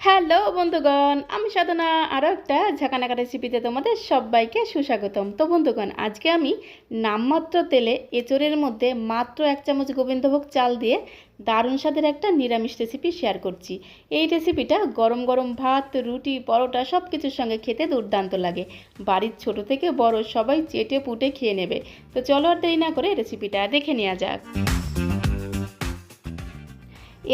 Hello বন্ধুগণ, আমি সাধনা। আরও একটা ঝাঁকানাকা রেসিপিতে তোমাদের সবাইকে সুস্বাগতম। তো বন্ধুগণ, আজকে আমি নামমাত্র তেলে এঁচড়ের মধ্যে মাত্র এক চামচ গোবিন্দভোগ চাল দিয়ে দারুণ স্বাদের একটা নিরামিষ রেসিপি শেয়ার করছি। এই রেসিপিটা গরম গরম ভাত, রুটি, পরোটা সব কিছুর সঙ্গে খেতে দুর্দান্ত লাগে। বাড়ির ছোট থেকে বড় সবাই চেটে পুটে খেয়ে নেবে। তো চলো আর দেরি না করে রেসিপিটা দেখে নেওয়া যাক।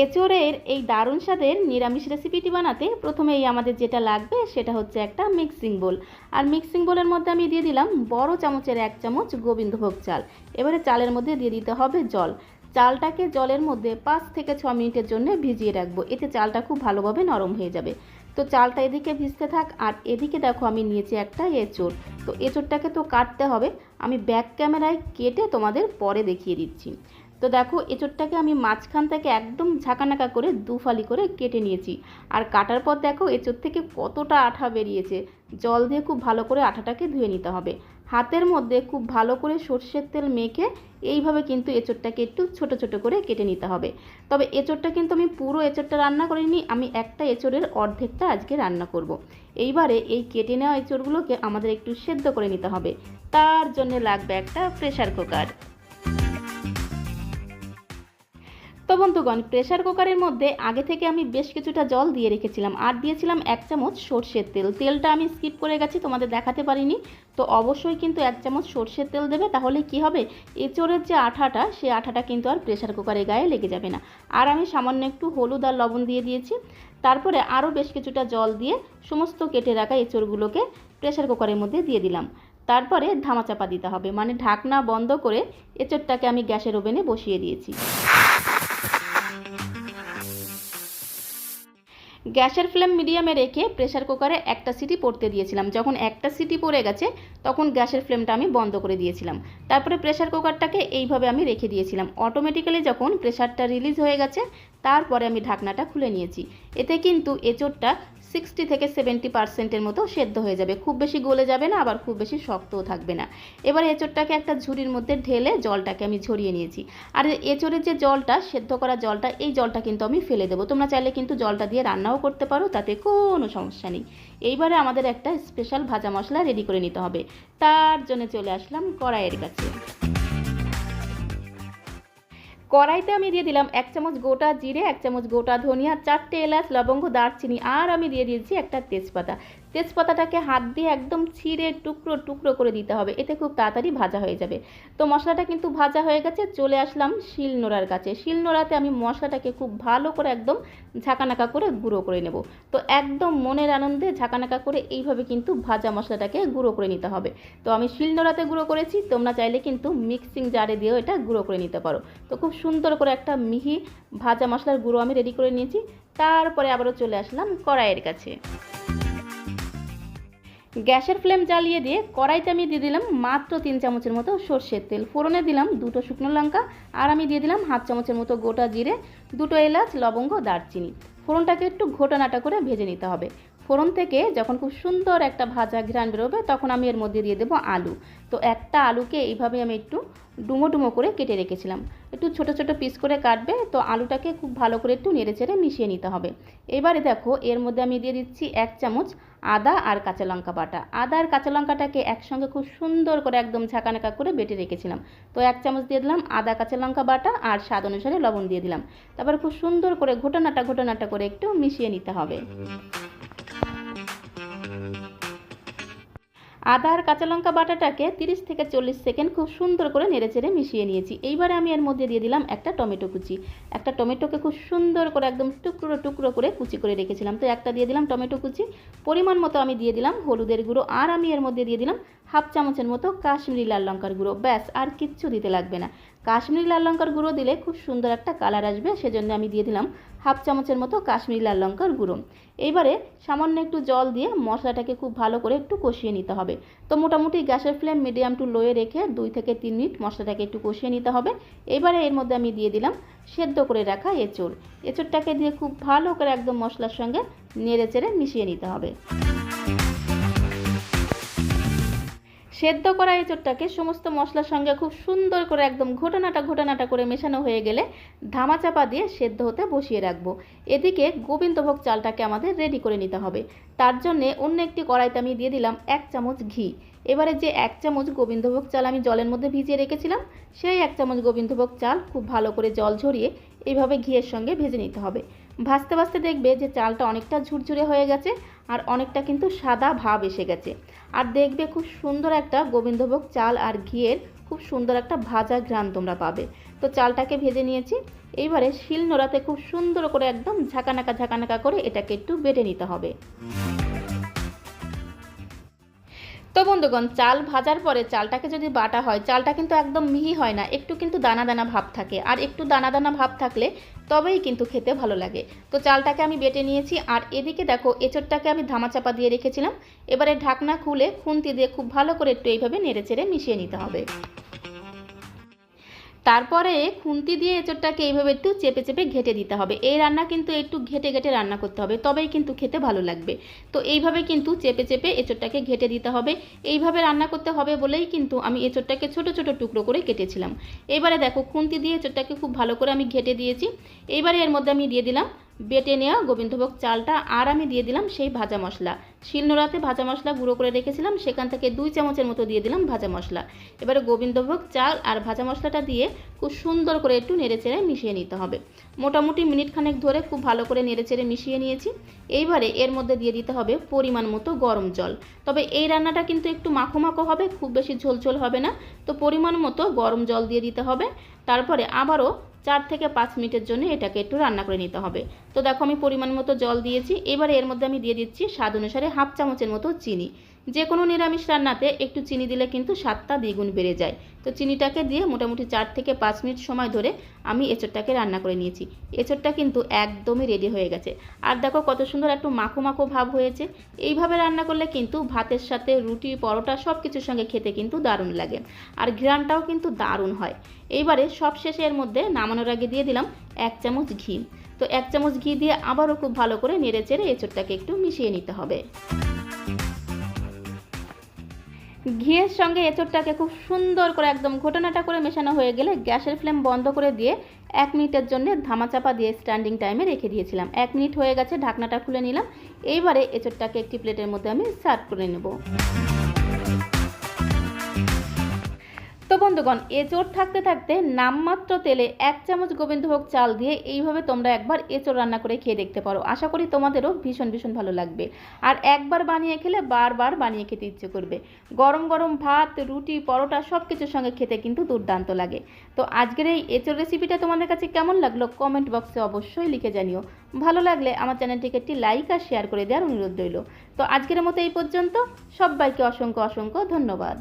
এঁচোড়ের এই দারুণ স্বাদের নিরামিষ রেসিপিটি বানাতে প্রথমেই আমাদের যেটা লাগবে সেটা হচ্ছে একটা মিক্সিং বোল আর মিক্সিং বোলের মধ্যে আমি দিয়ে দিলাম বড় চামচের এক চামচ গোবিন্দভোগ চাল। এবারে চালের মধ্যে দিয়ে দিতে হবে জল। চালটাকে জলের মধ্যে পাঁচ থেকে ছ মিনিটের জন্য ভিজিয়ে রাখব। এতে চালটা খুব ভালোভাবে নরম হয়ে যাবে। তো চালটা এদিকে ভিজতে থাক, আর এদিকে দেখো আমি নিয়েছি একটা এঁচোড়। তো এঁচোড়টাকে তো কাটতে হবে। আমি ব্যাক ক্যামেরায় কেটে তোমাদের পরে দেখিয়ে দিচ্ছি। তো দেখো, এঁচোড়টাকে আমি মাঝখান থেকে একদম ঝাঁকানাকা করে দু ফালি করে কেটে নিয়েছি। আর কাটার পর দেখো, এঁচোড় থেকে কতটা আঠা বেরিয়েছে। জল দিয়ে খুব ভালো করে আঠাটাকে ধুয়ে নিতে হবে। হাতের মধ্যে খুব ভালো করে সর্ষের তেল মেখে এইভাবে কিন্তু এঁচোড়টাকে একটু ছোট ছোট করে কেটে নিতে হবে। তবে এঁচোড়টা কিন্তু আমি পুরো এঁচোড়টা রান্না করিনি, আমি একটা এঁচোড়ের অর্ধেকটা আজকে রান্না করব। এইবারে এই কেটে নেওয়া এঁচোড়গুলোকে আমাদের একটু সেদ্ধ করে নিতে হবে। তার জন্য লাগবে একটা প্রেশার কুকার। বন্ধুগণ প্রেশার কুকারের মধ্যে আগে থেকে আমি বেশ কিছুটা জল দিয়ে রেখেছিলাম। আর দিয়েছিলাম এক চামচ সর্ষের তেল। তেলটা আমি স্কিপ করে গেছি, তোমাদের দেখাতে পারিনি। তো অবশ্যই কিন্তু এক চামচ সর্ষের তেল দেবে, তাহলে কি হবে? এঁচোড়ের যে আঠাটা সেই আঠাটা কিন্তু আর প্রেশার কুকারের গায়ে লেগে যাবে না। আর আমি সামান্য একটু হলুদ আর লবণ দিয়ে দিয়েছি। তারপরে আরও বেশ কিছুটা জল দিয়ে সমস্ত কেটে রাখা এঁচোড়গুলোকে প্রেশার কুকারের মধ্যে দিয়ে দিলাম। তারপরে ধামাচাপা দিতে হবে মানে ঢাকনা বন্ধ করে এঁচোড়টাকে আমি গ্যাসের ওভেনে বসিয়ে দিয়েছি। গ্যাসের ফ্লেম মিডিয়ামে রেখে প্রেশার কুকারে একটা সিটি পড়তে দিয়েছিলাম। যখন একটা সিটি পড়ে গেছে, তখন গ্যাসের ফ্লেমটা আমি বন্ধ করে দিয়েছিলাম। তারপরে প্রেশার কুকারটাকে এইভাবে আমি রেখে দিয়েছিলাম। অটোমেটিক্যালি যখন প্রেশারটা রিলিজ হয়ে গেছে, তারপরে আমি ঢাকনাটা খুলে নিয়েছি। এতে কিন্তু এঁচোড়টা সিক্সটি থেকে সেভেন্টি পার্সেন্টের মতো সেদ্ধ হয়ে যাবে। খুব বেশি গলে যাবে না, আবার খুব বেশি শক্তও থাকবে না। এবার এঁচোড়টাকে একটা ঝুড়ির মধ্যে ঢেলে জলটাকে আমি ঝরিয়ে নিয়েছি। আর এঁচোড়ের যে জলটা, সেদ্ধ করা জলটা, এই জলটা কিন্তু আমি ফেলে দেবো। তোমরা চাইলে কিন্তু জলটা দিয়ে রান্নাও করতে পারো, তাতে কোনো সমস্যা নেই। এইবারে আমাদের একটা স্পেশাল ভাজা মশলা রেডি করে নিতে হবে। তার জন্য চলে আসলাম কড়াইয়ের কাছে। কড়াইতে আমি দিয়ে দিলাম এক চামচ গোটা জিরে, এক চামচ গোটা ধনিয়া, চারটে এলাচ, লবঙ্গ, দারচিনি, আর আমি দিয়ে দিয়েছি একটা তেজপাতা। তেজপাতাটাকে হাত দিয়ে একদম ছিঁড়ে টুকরো টুকরো করে দিতে হবে। এতে খুব তাড়াতাড়ি ভাজা হয়ে যাবে। তো মশলাটা কিন্তু ভাজা হয়ে গেছে, চলে আসলাম শিল নোড়ার কাছে। শিল নোড়াতে আমি মশলাটাকে খুব ভালো করে একদম ঝাঁকানাকা করে গুঁড়ো করে নেব। তো একদম মনের আনন্দে ঝাঁকানাকা করে এইভাবে কিন্তু ভাজা মশলাটাকে গুঁড়ো করে নিতে হবে। তো আমি শিল নোড়াতে গুঁড়ো করেছি, তোমরা চাইলে কিন্তু মিক্সিং জারে দিয়েও এটা গুঁড়ো করে নিতে পারো। তো খুব সুন্দর করে একটা মিহি ভাজা মশলার গুঁড়ো আমি রেডি করে নিয়েছি। তারপরে আবারও চলে আসলাম কড়াইয়ের কাছে। গ্যাসের ফ্লেম জ্বালিয়ে দিয়ে কড়াইতে আমি দিয়ে দিলাম মাত্র তিন চামচের মতো সর্ষের তেল। ফোড়নে দিলাম দুটো শুকনো লঙ্কা আর আমি দিয়ে দিলাম হাফ চামচের মতো গোটা জিরে, দুটো এলাচ, লবঙ্গ, দারচিনি। ফোড়নটাকে একটু ঘোটানাটা করে ভেজে নিতে হবে। ফোড়ন থেকে যখন খুব সুন্দর একটা ভাজা ঘ্রাণ বেরোবে, তখন আমি এর মধ্যে দিয়ে দেবো আলু। তো একটা আলুকে এইভাবে আমি একটু ডুমো ডুমো করে কেটে রেখেছিলাম। একটু ছোট ছোট পিস করে কাটবে, তো আলুটাকে খুব ভালো করে একটু নেড়ে চেড়ে মিশিয়ে নিতে হবে। এবারে দেখো, এর মধ্যে আমি দিয়ে দিচ্ছি এক চামচ আদা আর কাঁচা লঙ্কা বাটা। আদা আর কাঁচা লঙ্কাটাকে একসঙ্গে খুব সুন্দর করে একদম ঝাঁকানাকা করে বেটে রেখেছিলাম। তো এক চামচ দিয়ে দিলাম আদা, কাঁচা লঙ্কা বাটা আর স্বাদ অনুসারে লবণ দিয়ে দিলাম। তারপর খুব সুন্দর করে ঘোটানাটা ঘোটানাটা করে একটু মিশিয়ে নিতে হবে। আদা আর কাঁচা লঙ্কা বাটাটাকে তিরিশ থেকে চল্লিশ সেকেন্ড খুব সুন্দর করে নেড়ে চেড়ে মিশিয়ে নিয়েছি। এইবারে আমি এর মধ্যে দিয়ে দিলাম একটা টমেটো কুচি। একটা টমেটোকে খুব সুন্দর করে একদম টুকরো টুকরো করে কুচি করে রেখেছিলাম। তো একটা দিয়ে দিলাম টমেটো কুচি। পরিমাণ মতো আমি দিয়ে দিলাম হলুদের গুঁড়ো। আর আমি এর মধ্যে দিয়ে দিলাম হাফ চামচের মতো কাশ্মীরি লাল লঙ্কার গুঁড়ো, ব্যাস, আর কিচ্ছু দিতে লাগবে না। কাশ্মীরি লাল লঙ্কার গুঁড়ো দিলে খুব সুন্দর একটা কালার আসবে, সেজন্য আমি দিয়ে দিলাম হাফ চামচের মতো কাশ্মীরি লাল লঙ্কার গুঁড়ো। এইবারে সামান্য একটু জল দিয়ে মশলাটাকে খুব ভালো করে একটু কষিয়ে নিতে হবে। তো মোটামুটি গ্যাসের ফ্লেম মিডিয়াম টু লোয়ে রেখে দুই থেকে তিন মিনিট মশলাটাকে একটু কষিয়ে নিতে হবে। এবারে এর মধ্যে আমি দিয়ে দিলাম সেদ্ধ করে রাখা এঁচড়। এঁচড়টাকে দিয়ে খুব ভালো করে একদম মশলার সঙ্গে নেড়ে চেড়ে মিশিয়ে নিতে হবে। সেদ্ধ করা এঁচোড়টাকে সমস্ত মশলার সঙ্গে খুব সুন্দর করে একদম ঘটনাটা ঘটনাটা করে মেশানো হয়ে গেলে ধামা চাপা দিয়ে সেদ্ধ হতে বসিয়ে রাখব। এদিকে গোবিন্দভোগ চালটাকে আমাদের রেডি করে নিতে হবে। তার জন্যে অন্য একটি কড়াইতে আমি দিয়ে দিলাম এক চামচ ঘি। এবারে যে এক চামচ গোবিন্দভোগ চাল আমি জলের মধ্যে ভিজিয়ে রেখেছিলাম, সেই এক চামচ গোবিন্দভোগ চাল খুব ভালো করে জল ঝরিয়ে এইভাবে ঘিয়ের সঙ্গে ভেজে নিতে হবে। ভাজতে ভাজতে দেখবে যে চালটা অনেকটা ঝুরঝুরে হয়ে গেছে আর অনেকটা কিন্তু সাদা ভাব এসে গেছে। আর দেখবে খুব সুন্দর একটা গোবিন্দভোগ চাল আর ঘিয়ের খুব সুন্দর একটা ভাজা ঘ্রাণ তোমরা পাবে। তো চালটাকে ভেজে নিয়েছি। এইবারে শিল নোড়াতে খুব সুন্দর করে একদম ঝাঁকানাকা ঝাঁকানাকা করে এটাকে একটু বেটে নিতে হবে। তো বন্ধুগণ, চাল ভাজার পরে চালটাকে যদি বাটা হয়, চালটা কিন্তু একদম মিহি হয় না, একটু কিন্তু দানা দানা ভাব থাকে। আর একটু দানা দানা ভাব থাকলে তবেই কিন্তু খেতে ভালো লাগে। তো চালটাকে আমি বেটে নিয়েছি, আর এদিকে দেখো, এঁচড়টাকে আমি ধামাচাপা দিয়ে রেখেছিলাম। এবারে ঢাকনা খুলে খুন্তি দিয়ে খুব ভালো করে একটু এইভাবে নেড়ে চেড়ে মিশিয়ে নিতে হবে। তারপরে খুন্তি দিয়ে এঁচড়টাকে এইভাবে একটু চেপে চেপে ঘেটে দিতে হবে। এই রান্না কিন্তু একটু ঘেটে ঘেটে রান্না করতে হবে, তবেই কিন্তু খেতে ভালো লাগবে। তো এইভাবে কিন্তু চেপে চেপে এঁচড়টাকে ঘেটে দিতে হবে। এইভাবে রান্না করতে হবে বলেই কিন্তু আমি এঁচড়টাকে ছোট ছোট টুকরো করে কেটেছিলাম। এবারে দেখো, খুন্তি দিয়ে এঁচড়টাকে খুব ভালো করে আমি ঘেটে দিয়েছি। এইবারে এর মধ্যে আমি দিয়ে দিলাম বেটে নেওয়া গোবিন্দভোগ চালটা আর আমি দিয়ে দিলাম সেই ভাজা মশলা। শিলনোড়াতে ভাজা মশলা গুঁড়ো করে রেখেছিলাম, সেখান থেকে দুই চামচের মতো দিয়ে দিলাম ভাজা মশলা। এবারে গোবিন্দভোগ চাল আর ভাজা মশলাটা দিয়ে খুব সুন্দর করে একটু নেড়েচেড়ে মিশিয়ে নিতে হবে। মোটামুটি মিনিট খানেক ধরে খুব ভালো করে নেড়েচেড়ে মিশিয়ে নিয়েছি। এইবারে এর মধ্যে দিয়ে দিতে হবে পরিমাণ মতো গরম জল। তবে এই রান্নাটা কিন্তু একটু মাখো মাখো হবে, খুব বেশি ঝোলঝোল হবে না। তো পরিমাণ মতো গরম জল দিয়ে দিতে হবে। তারপরে আবারও চার থেকে পাঁচ মিনিটের জন্য এটাকে একটু রান্না করে নিতে হবে। তো দেখো আমি পরিমাণ মতো জল দিয়েছি, এবারে এর মধ্যে আমি দিয়ে দিচ্ছি স্বাদ অনুসারে হাফ চামচের মতো চিনি। যে কোনো নিরামিষ রান্নাতে একটু চিনি দিলে কিন্তু স্বাদটা দ্বিগুণ বেড়ে যায়। তো চিনিটাকে দিয়ে মোটামুটি চার থেকে পাঁচ মিনিট সময় ধরে আমি এঁচড়টাকে রান্না করে নিয়েছি। এঁচড়টা কিন্তু একদমই রেডি হয়ে গেছে। আর দেখো কত সুন্দর একটু মাখো মাখো ভাব হয়েছে। এইভাবে রান্না করলে কিন্তু ভাতের সাথে, রুটি, পরোটা সব কিছুর সঙ্গে খেতে কিন্তু দারুণ লাগে। আর ঘ্রাণটাও কিন্তু দারুণ হয়। এইবারে সব শেষে এর মধ্যে নামানোর আগে দিয়ে দিলাম এক চামচ ঘি। তো এক চামচ ঘি দিয়ে আবারও খুব ভালো করে নেড়ে চেড়ে এঁচড়টাকে একটু মিশিয়ে নিতে হবে। ঘিয়ের সঙ্গে এঁচড়টাকে খুব সুন্দর করে একদম ঘটনাটা করে মেশানো হয়ে গেলে গ্যাসের ফ্লেম বন্ধ করে দিয়ে এক মিনিটের জন্য ধামাচাপা দিয়ে স্ট্যান্ডিং টাইমে রেখে দিয়েছিলাম। এক মিনিট হয়ে গেছে, ঢাকনাটা খুলে নিলাম। এইবারে এঁচড়টাকে একটি প্লেটের মধ্যে আমি সার্ভ করে নেব। তো বন্ধুগণ এঁচড় থাকতে থাকতে নামমাত্র তেলে এক চামচ গোবিন্দভোগ চাল দিয়ে এইভাবে তোমরা একবার এঁচড় রান্না করে খেয়ে দেখতে পারো। আশা করি তোমাদেরও ভীষণ ভীষণ ভালো লাগবে। আর একবার বানিয়ে খেলে বারবার বানিয়ে খেতে ইচ্ছে করবে। গরম গরম ভাত, রুটি, পরোটা সব কিছুর সঙ্গে খেতে কিন্তু দুর্দান্ত লাগে। তো আজকের এই এঁচড় রেসিপিটা তোমাদের কাছে কেমন লাগল কমেন্ট বক্সে অবশ্যই লিখে জানিও। ভালো লাগলে আমার চ্যানেলটিকে একটি লাইক আর শেয়ার করে দেওয়ার অনুরোধ রইল। তো আজকের মতো এই পর্যন্ত। সবাইকে অসংখ্য অসংখ্য ধন্যবাদ।